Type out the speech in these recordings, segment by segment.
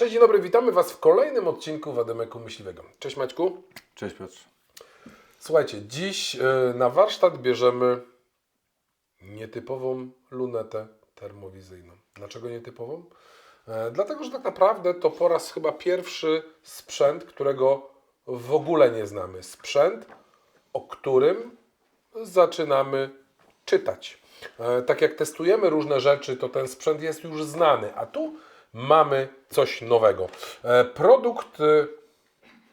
Cześć, dzień dobry, witamy Was w kolejnym odcinku Wademeku Myśliwego. Cześć Maćku. Cześć Piotr. Słuchajcie, dziś y, na warsztat bierzemy nietypową lunetę termowizyjną. Dlaczego nietypową? E, dlatego, że tak naprawdę to po raz chyba pierwszy sprzęt, którego w ogóle nie znamy. Sprzęt, o którym zaczynamy czytać. E, Tak jak testujemy różne rzeczy, to ten sprzęt jest już znany, a tu mamy coś nowego. E, Produkt y,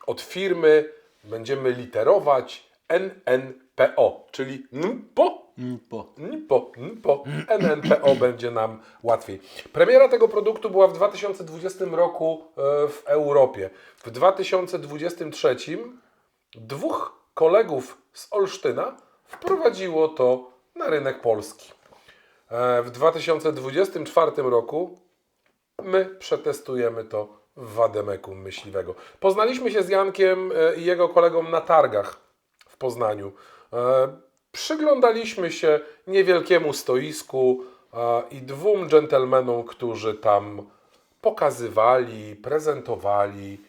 od firmy będziemy literować NNPO, czyli NPO. Po. NPO, NPO, NNPO będzie nam łatwiej. Premiera tego produktu była w 2020 roku e, w Europie. W 2023 dwóch kolegów z Olsztyna wprowadziło to na rynek polski. E, W 2024 roku my przetestujemy to w Wademeku Myśliwego. Poznaliśmy się z Jankiem e, i jego kolegą na targach w Poznaniu. E, Przyglądaliśmy się niewielkiemu stoisku e, i dwóm dżentelmenom, którzy tam pokazywali, prezentowali.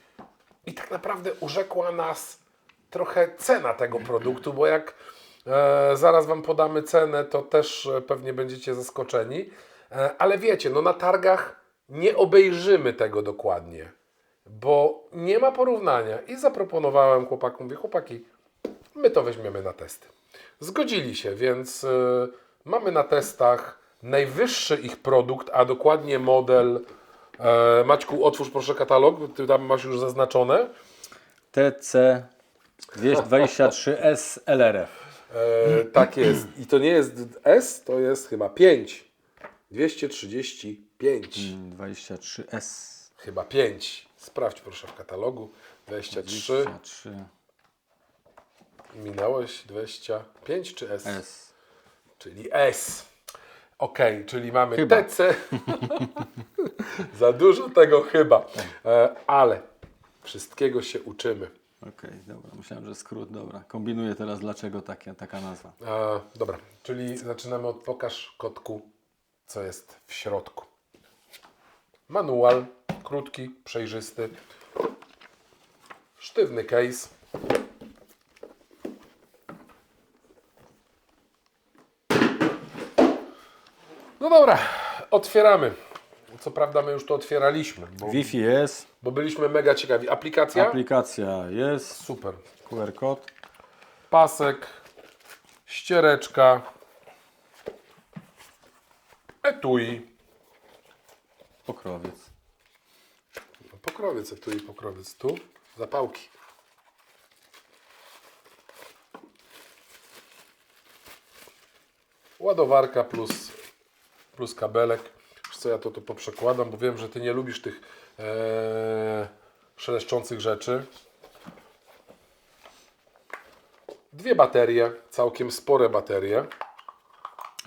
I tak naprawdę urzekła nas trochę cena tego produktu, bo jak zaraz Wam podamy cenę, to też pewnie będziecie zaskoczeni. Ale wiecie, no na targach nie obejrzymy tego dokładnie, bo nie ma porównania. I zaproponowałem chłopakom, mówię, chłopaki, my to weźmiemy na testy. Zgodzili się, więc e, mamy na testach najwyższy ich produkt, a dokładnie model. E, Maćku, otwórz proszę katalog, ty tam masz już zaznaczone. TC 223S LRF. E, tak jest. I to nie jest S, to jest chyba 5. 235. 23S. Chyba 5. Sprawdź proszę w katalogu. 23. 23 Minąłeś 25 czy S? S. Czyli S. Ok, czyli mamy Chyba. TC. Za dużo tego chyba. E, ale wszystkiego się uczymy. Okej, dobra. Myślałem, że skrót, dobra. Kombinuję teraz dlaczego takie, taka nazwa. E, dobra, czyli zaczynamy od pokaż kotku, co jest w środku. Manual, krótki, przejrzysty, sztywny case. No dobra, otwieramy. Co prawda my już to otwieraliśmy, bo, Wi-Fi jest, bo byliśmy mega ciekawi. Aplikacja? aplikacja jest, Super. QR kod. pasek, ściereczka, etui, Pokrowiec. pokrowiec, etui, pokrowiec, tu, zapałki. Ładowarka plus, plus kabelek. Wiesz co, ja to, to poprzekładam, bo wiem, że Ty nie lubisz tych e, szeleszczących rzeczy. Dwie baterie, całkiem spore baterie.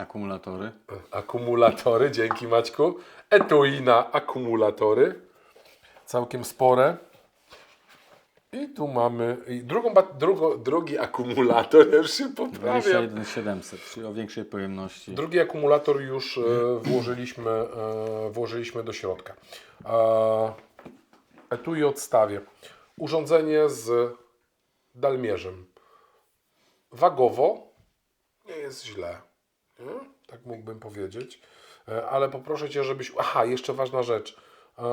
Akumulatory. Akumulatory, dzięki Maćku. Etui na akumulatory. Całkiem spore. I tu mamy i drugą, drugo, drugi akumulator, już się poprawiam. 21700, czyli o większej pojemności. Drugi akumulator już e, włożyliśmy, e, włożyliśmy do środka. E, etui odstawię. Urządzenie z dalmierzem. Wagowo nie jest źle. Tak mógłbym powiedzieć. E, Ale poproszę Cię, żebyś... Aha, jeszcze ważna rzecz. E,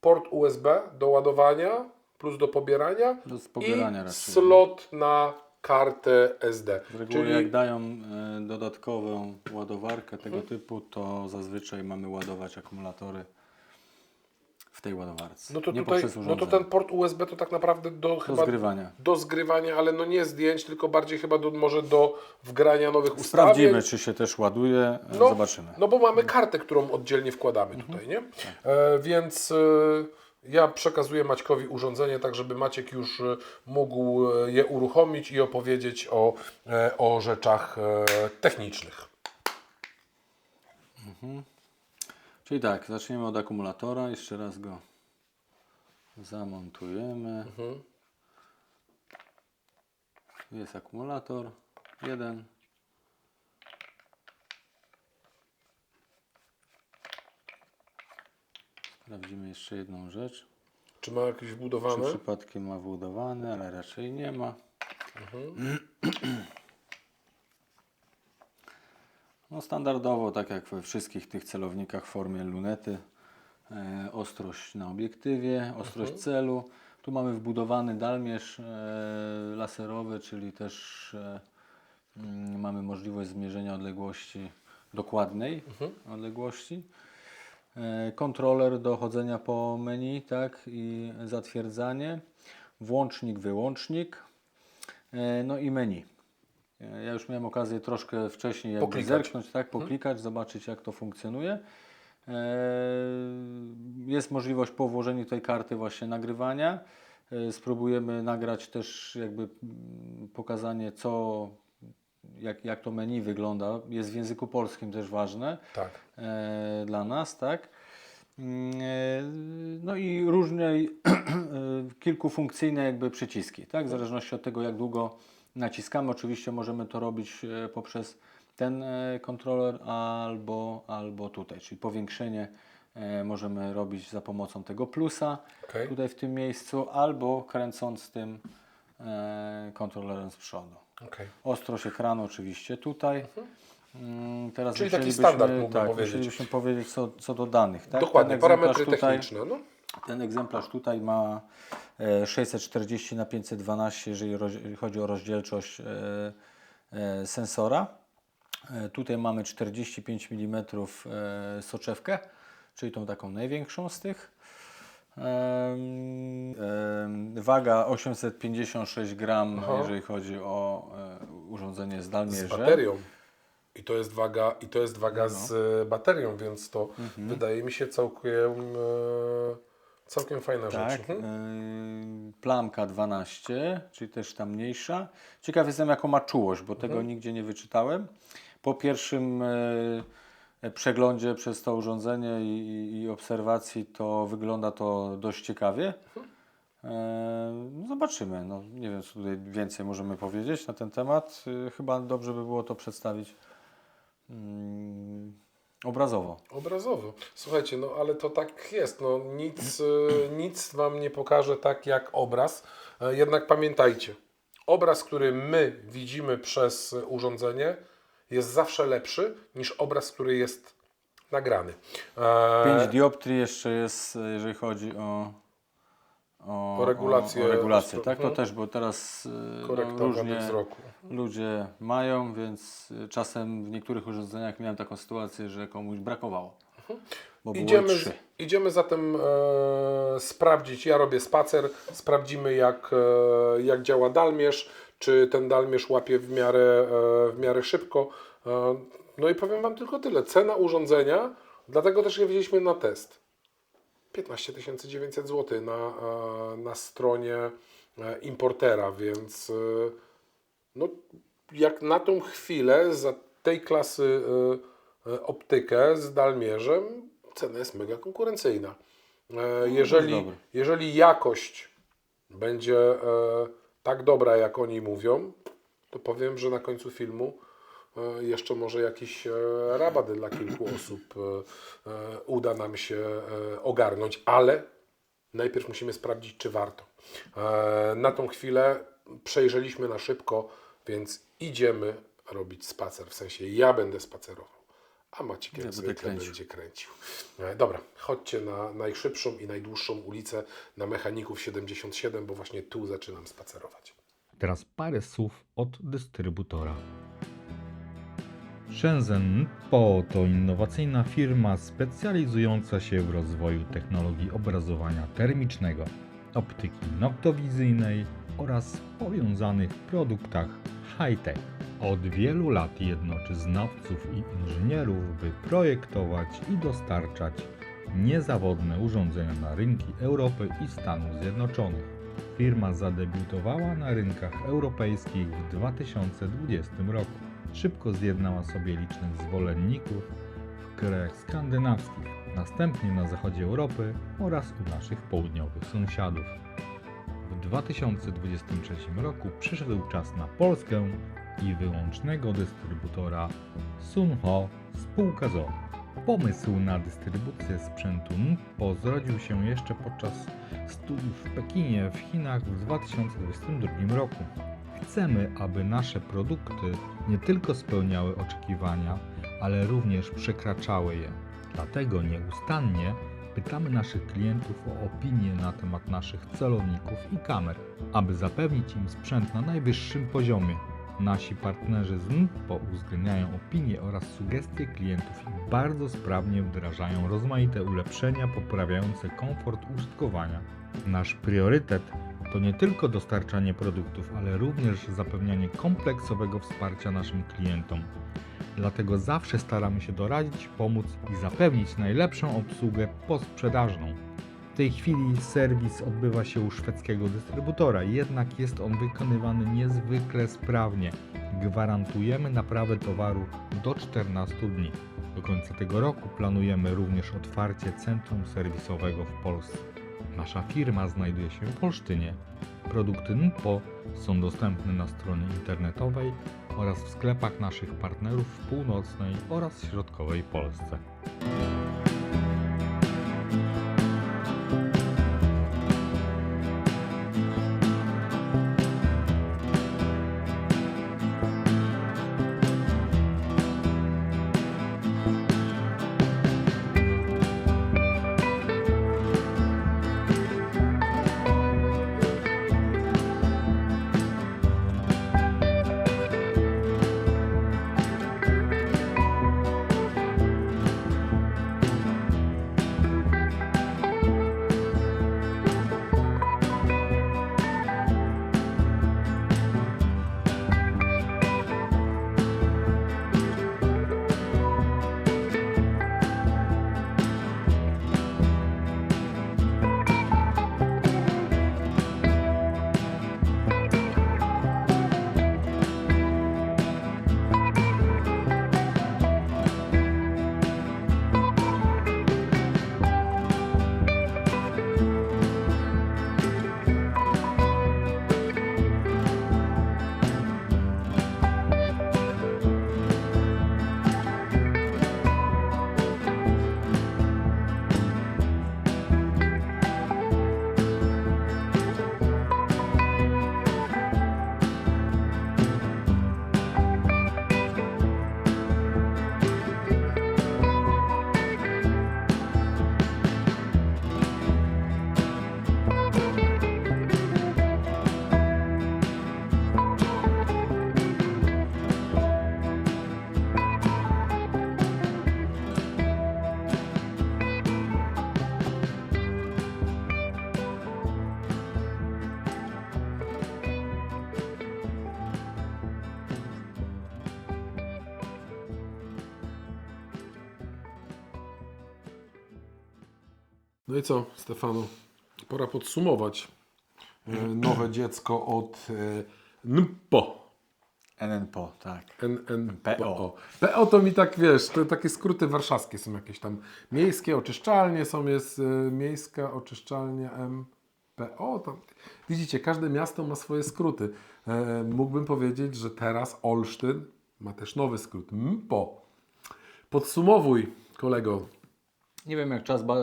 Port USB do ładowania plus do pobierania Do pobierania i raczej. slot na kartę SD. Z reguły Czyli jak dają e, dodatkową ładowarkę tego typu, to zazwyczaj mamy ładować akumulatory w tej ładowarce. No to nie tutaj, no to ten port USB to tak naprawdę do, Do chyba zgrywania. do zgrywania, ale no nie zdjęć, tylko bardziej chyba do, może do wgrania nowych ustawień. Sprawdzimy, czy się też ładuje, No, zobaczymy. No bo mamy kartę, którą oddzielnie wkładamy tutaj, nie? E, więc e, ja przekazuję Maćkowi urządzenie, tak żeby Maciek już e, mógł e, je uruchomić i opowiedzieć o, e, o rzeczach technicznych. Czyli tak, zaczniemy od akumulatora, jeszcze raz go zamontujemy. Tu Jest akumulator, jeden. sprawdzimy jeszcze jedną rzecz. Czy ma jakieś Czy wbudowane? przypadkiem ma wbudowany, ale raczej nie ma. No standardowo, tak jak we wszystkich tych celownikach w formie lunety, e, ostrość na obiektywie, ostrość celu. Tu mamy wbudowany dalmierz e, laserowy, czyli też e, mm, mamy możliwość zmierzenia odległości dokładnej odległości. E, kontroler do chodzenia po menu, tak, i zatwierdzanie, włącznik, wyłącznik, e, no i menu. Ja już miałem okazję troszkę wcześniej jakby Poklikać. zerknąć, tak, poklikać, zobaczyć jak to funkcjonuje. E, Jest możliwość po włożeniu tej karty właśnie nagrywania. E, Spróbujemy nagrać też jakby pokazanie co, jak, jak to menu wygląda. Jest w języku polskim też ważne Tak. e, dla nas, tak? Mm, No i różne kilkufunkcyjne jakby przyciski, tak? W zależności od tego jak długo naciskamy. Oczywiście możemy to robić e, poprzez ten e, kontroler albo, albo tutaj, czyli powiększenie e, możemy robić za pomocą tego plusa Okej. tutaj w tym miejscu albo kręcąc tym kontrolerem z przodu. Okej. Ostrość ekranu oczywiście tutaj. Mm, Teraz Czyli taki standard, mógłbym tak, powiedzieć. musielibyśmy powiedzieć co, co do danych. Tak? Dokładnie, parametry tutaj, techniczne. No. Ten egzemplarz tutaj ma e, 640 na 512, jeżeli chodzi o rozdzielczość e, e, sensora. E, tutaj mamy 45 mm e, soczewkę, czyli tą taką największą z tych. Waga 856 gram, Aha. jeżeli chodzi o e, urządzenie z Z baterią. I to jest waga, i to jest No. waga z e, baterią, więc to Mhm. wydaje mi się całkiem, e, całkiem fajna Tak, rzecz. Mhm. y, plamka 12, czyli też ta mniejsza. Ciekaw jestem, jaką ma czułość, bo tego Mhm. nigdzie nie wyczytałem. Po pierwszym e, przeglądzie przez to urządzenie i, obserwacji to wygląda to dość ciekawie. Mhm. No zobaczymy. No, nie wiem, co tutaj więcej możemy powiedzieć na ten temat. Y, Chyba dobrze by było to przedstawić mm, obrazowo. Obrazowo. Słuchajcie, no ale to tak jest. No, nic, e, nic Wam nie pokaże tak jak obraz. E, Jednak pamiętajcie, obraz, który my widzimy przez e, urządzenie, jest zawsze lepszy niż obraz, który jest nagrany. E, 5 dioptrii jeszcze jest, e, jeżeli chodzi o, o, O regulację o, o regulację tak? To mhm. też, bo teraz e, no, różnie wzroku. ludzie mają, więc e, czasem w niektórych urządzeniach miałem taką sytuację, że komuś brakowało. Bo było Idziemy, trzy. idziemy zatem e, sprawdzić, ja robię spacer, sprawdzimy jak, e, jak działa dalmierz, czy ten dalmierz łapie w miarę, e, w miarę szybko. E, no i powiem Wam tylko tyle. Cena urządzenia, dlatego też je wzięliśmy na test. 15 900 zł na, e, na stronie e, importera, więc e, no, jak na tą chwilę za tej klasy optykę z dalmierzem cena jest mega konkurencyjna. E, jeżeli, jeżeli jakość będzie tak dobra, jak oni mówią, to powiem, że na końcu filmu jeszcze może jakiś e, rabat dla kilku osób e, e, uda nam się e, ogarnąć, ale najpierw musimy sprawdzić, czy warto. E, Na tą chwilę przejrzeliśmy na szybko, więc idziemy robić spacer. W sensie ja będę spacerował, a Maciek jak Ja zwykle kręcił. będzie kręcił. E, Dobra, chodźcie na najszybszą i najdłuższą ulicę na Mechaników 77, bo właśnie tu zaczynam spacerować. Teraz parę słów od dystrybutora. Shenzhen Po to innowacyjna firma specjalizująca się w rozwoju technologii obrazowania termicznego, optyki noktowizyjnej oraz powiązanych produktach high-tech. Od wielu lat jednoczy znawców i inżynierów, by projektować i dostarczać niezawodne urządzenia na rynki Europy i Stanów Zjednoczonych. Firma zadebiutowała na rynkach europejskich w 2020 roku. Szybko zjednała sobie licznych zwolenników w krajach skandynawskich, następnie na zachodzie Europy oraz u naszych południowych sąsiadów. W 2023 roku przyszedł czas na Polskę i wyłącznego dystrybutora Sunho Spółka ZOO. Pomysł na dystrybucję sprzętu NPO zrodził się jeszcze podczas studiów w Pekinie w Chinach w 2022 roku. Chcemy, aby nasze produkty nie tylko spełniały oczekiwania, ale również przekraczały je. Dlatego nieustannie pytamy naszych klientów o opinie na temat naszych celowników i kamer, aby zapewnić im sprzęt na najwyższym poziomie. Nasi partnerzy z NPO uwzględniają opinie oraz sugestie klientów i bardzo sprawnie wdrażają rozmaite ulepszenia poprawiające komfort użytkowania. Nasz priorytet to nie tylko dostarczanie produktów, ale również zapewnianie kompleksowego wsparcia naszym klientom. Dlatego zawsze staramy się doradzić, pomóc i zapewnić najlepszą obsługę posprzedażną. W tej chwili serwis odbywa się u szwedzkiego dystrybutora, jednak jest on wykonywany niezwykle sprawnie. Gwarantujemy naprawę towaru do 14 dni. Do końca tego roku planujemy również otwarcie centrum serwisowego w Polsce. Nasza firma znajduje się w Olsztynie. Produkty NPO są dostępne na stronie internetowej oraz w sklepach naszych partnerów w północnej oraz środkowej Polsce. No i co, Stefano? Pora podsumować e, nowe dziecko od e, NPO. NNPO, tak. NNPO. PO to mi tak, wiesz, to takie skróty warszawskie są jakieś tam. Miejskie oczyszczalnie są, jest e, miejska oczyszczalnia MPO. Tam. Widzicie, każde miasto ma swoje skróty. Mógłbym powiedzieć, że teraz Olsztyn ma też nowy skrót. MPO. Podsumowuj, kolego. Nie wiem jak czas ba-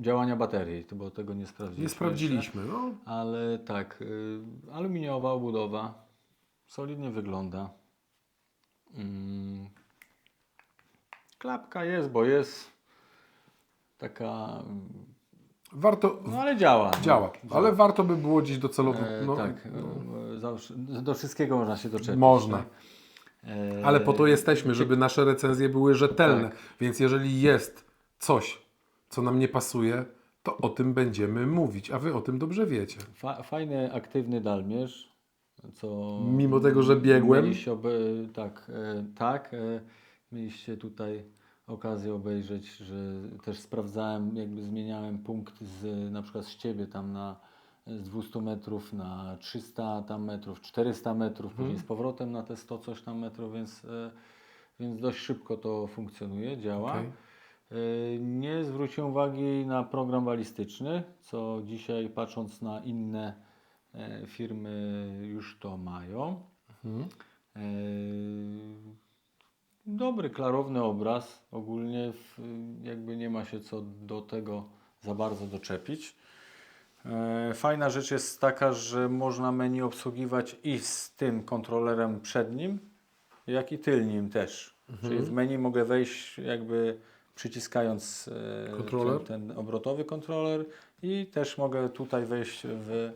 działania baterii, bo tego nie sprawdziliśmy. Nie sprawdziliśmy. No, ale tak, y, aluminiowa obudowa, solidnie wygląda. Mm. Klapka jest, bo jest taka, warto, no ale działa. działa, ale warto by było gdzieś docelowo. E, No, tak, e, zawsze, do wszystkiego można się doczepić. Można. Tak? E, Ale po to jesteśmy, żeby nasze recenzje były rzetelne. Tak. Więc jeżeli jest coś, co nam nie pasuje, to o tym będziemy mówić, a wy o tym dobrze wiecie. Fa- fajny, aktywny dalmierz, co... Mimo tego, że biegłem? Mieliście obe... Tak, e, tak. E, mieliście tutaj okazję obejrzeć, że też sprawdzałem, jakby zmieniałem punkt z, na przykład z Ciebie tam na z 200 metrów na 300 tam metrów, 400 metrów, Mhm. później z powrotem na te 100 coś tam metrów, więc, e, więc dość szybko to funkcjonuje, działa. Okej. Y, Nie zwróciłem uwagi na program balistyczny, co dzisiaj patrząc na inne e, firmy już to mają. Mhm. E, Dobry, klarowny obraz. Ogólnie jakby nie ma się co do tego za bardzo doczepić. E, Fajna rzecz jest taka, że można menu obsługiwać i z tym kontrolerem przednim, jak i tylnim też. Czyli w menu mogę wejść jakby przyciskając e? Ten, ten obrotowy kontroler i też mogę tutaj wejść w,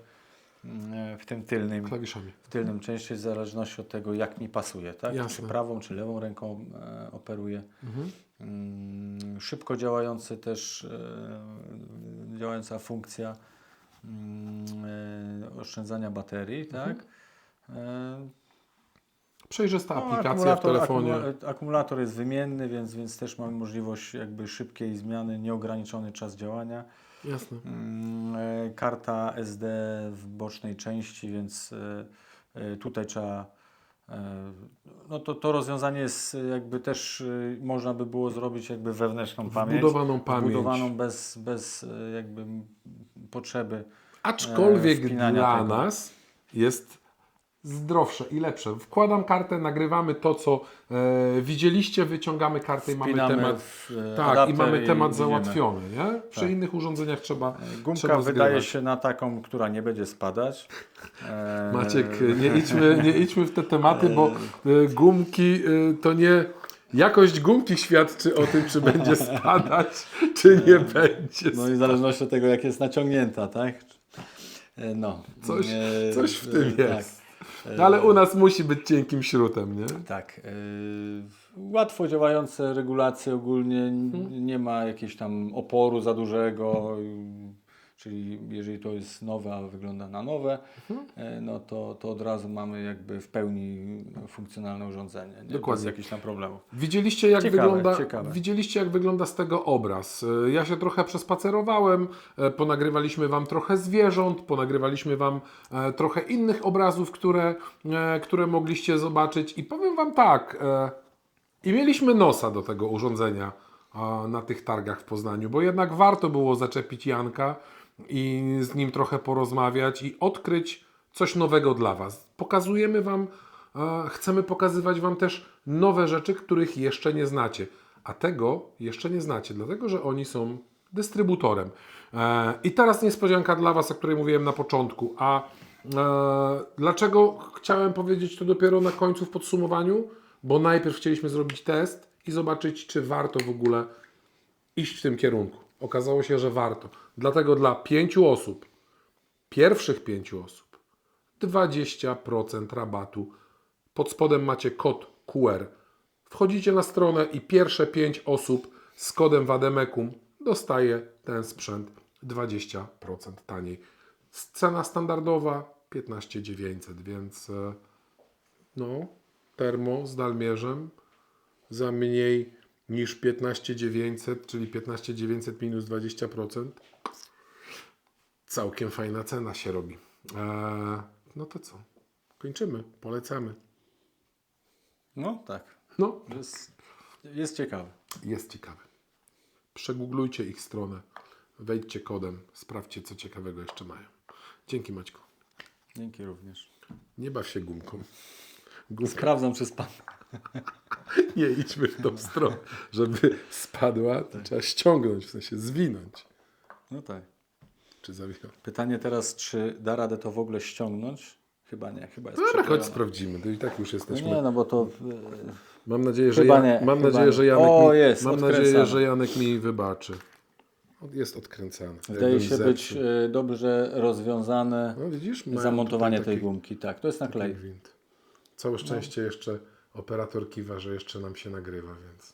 mm, w tym tylnym Klawiszami. w tylnym części w zależności od tego, jak mi pasuje, tak? Jasne. Czy prawą, czy lewą ręką e, operuję. Mhm. Mm, szybko działający też, e, działająca funkcja mm, e, oszczędzania baterii, Mhm. tak? Przejrzysta no, aplikacja w telefonie. akumula- akumulator jest wymienny, więc, więc też mamy możliwość jakby szybkiej zmiany, nieograniczony czas działania. Jasne. Mm, e, Karta SD w bocznej części, więc e, e, tutaj trzeba. No to, to rozwiązanie jest jakby też można by było zrobić jakby wewnętrzną pamięć. Wbudowaną pamięć. Wbudowaną bez, bez jakby potrzeby. Aczkolwiek dla tego. nas jest zdrowsze i lepsze. Wkładam kartę, nagrywamy to, co e, widzieliście, wyciągamy kartę i mamy temat. w, e, Tak, i mamy temat idziemy. załatwiony, nie? Przy Tak. innych urządzeniach trzeba. E, Gumka trzeba wydaje zgrywać. się na taką, która nie będzie spadać. E, Maciek, nie idźmy, nie idźmy w te tematy, bo e, gumki to nie. Jakość gumki świadczy o tym, czy będzie spadać, czy nie będzie. No i w zależności od tego, jak jest naciągnięta, tak? No. Coś- coś w tym e, jest. No, ale u nas musi być cienkim śrutem, nie? Tak. e, Łatwo działające regulacje ogólnie, Mhm. nie ma jakiegoś tam oporu za dużego, czyli jeżeli to jest nowe, a wygląda na nowe, Mhm. e, no to, to od razu mamy jakby w pełni funkcjonalne urządzenie, nie? Dokładnie. bez jakichś tam problemów. Widzieliście jak, Ciekawe, wygląda, ciekawe. widzieliście jak wygląda z tego obraz. E, Ja się trochę przespacerowałem, e, ponagrywaliśmy Wam trochę zwierząt, ponagrywaliśmy Wam trochę innych obrazów, które, które mogliście zobaczyć i powiem Wam tak, i mieliśmy nosa do tego urządzenia na tych targach w Poznaniu, bo jednak warto było zaczepić Janka i z nim trochę porozmawiać i odkryć coś nowego dla Was. Pokazujemy Wam, e, chcemy pokazywać Wam też nowe rzeczy, których jeszcze nie znacie. A tego jeszcze nie znacie, dlatego że oni są dystrybutorem. E, I teraz niespodzianka dla Was, o której mówiłem na początku. A e, dlaczego chciałem powiedzieć to dopiero na końcu w podsumowaniu? Bo najpierw chcieliśmy zrobić test i zobaczyć, czy warto w ogóle iść w tym kierunku. Okazało się, że warto. Dlatego dla pięciu osób, pierwszych pięciu osób, 20% rabatu. Pod spodem macie kod QR. Wchodzicie na stronę i pierwsze 5 osób z kodem Wademekum dostaje ten sprzęt 20% taniej. Cena standardowa 15 900, więc e, no, termo z dalmierzem za mniej niż 15 900, czyli 15 900 minus 20%. Całkiem fajna cena się robi. Eee, no to co? Kończymy, polecamy. No tak. No, Jest, jest ciekawe. jest ciekawe. Przegooglujcie ich stronę, wejdźcie kodem, sprawdźcie, co ciekawego jeszcze mają. Dzięki Maćku. Dzięki również. Nie baw się gumką. Gumka, Sprawdzam, czy spadł. nie idźmy w tą stronę. Żeby spadła, to trzeba ściągnąć, w sensie zwinąć. No tak. Czy zawijać? Pytanie teraz, czy da radę to w ogóle ściągnąć? Chyba nie, chyba jest Dobra, chodź przyklejone. sprawdzimy. To i tak już No jesteśmy. nie, no bo to... Mam nadzieję, że, ja, nie, mam chyba nadzieję, nie. że Janek O, mi, jest, mam nadzieję, że Janek mi wybaczy. Jest odkręcany. Wydaje się być zepsuł. e, dobrze rozwiązane No widzisz, zamontowanie tej gumki. Tak, to jest naklej. Całe szczęście jeszcze operator kiwa, że jeszcze nam się nagrywa, więc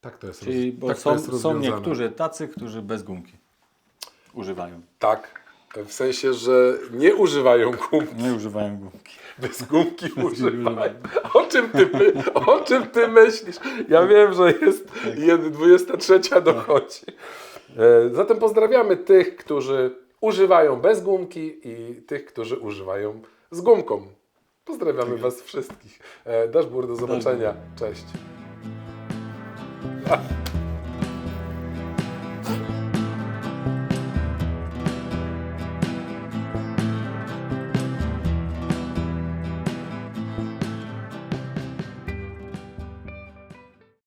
tak to jest, Czyli roz... bo tak to są, są niektórzy tacy, którzy bez gumki używają. Tak, w sensie, że nie używają gumki, Nie używają gumki. bez gumki używają. O czym ty, my, o czym ty myślisz? Ja wiem, że jest jed- 23 dochodzi. E, Zatem pozdrawiamy tych, którzy używają bez gumki i tych, którzy używają z gumką. Pozdrawiamy Was wszystkich. E, Dashboard, do zobaczenia. Cześć.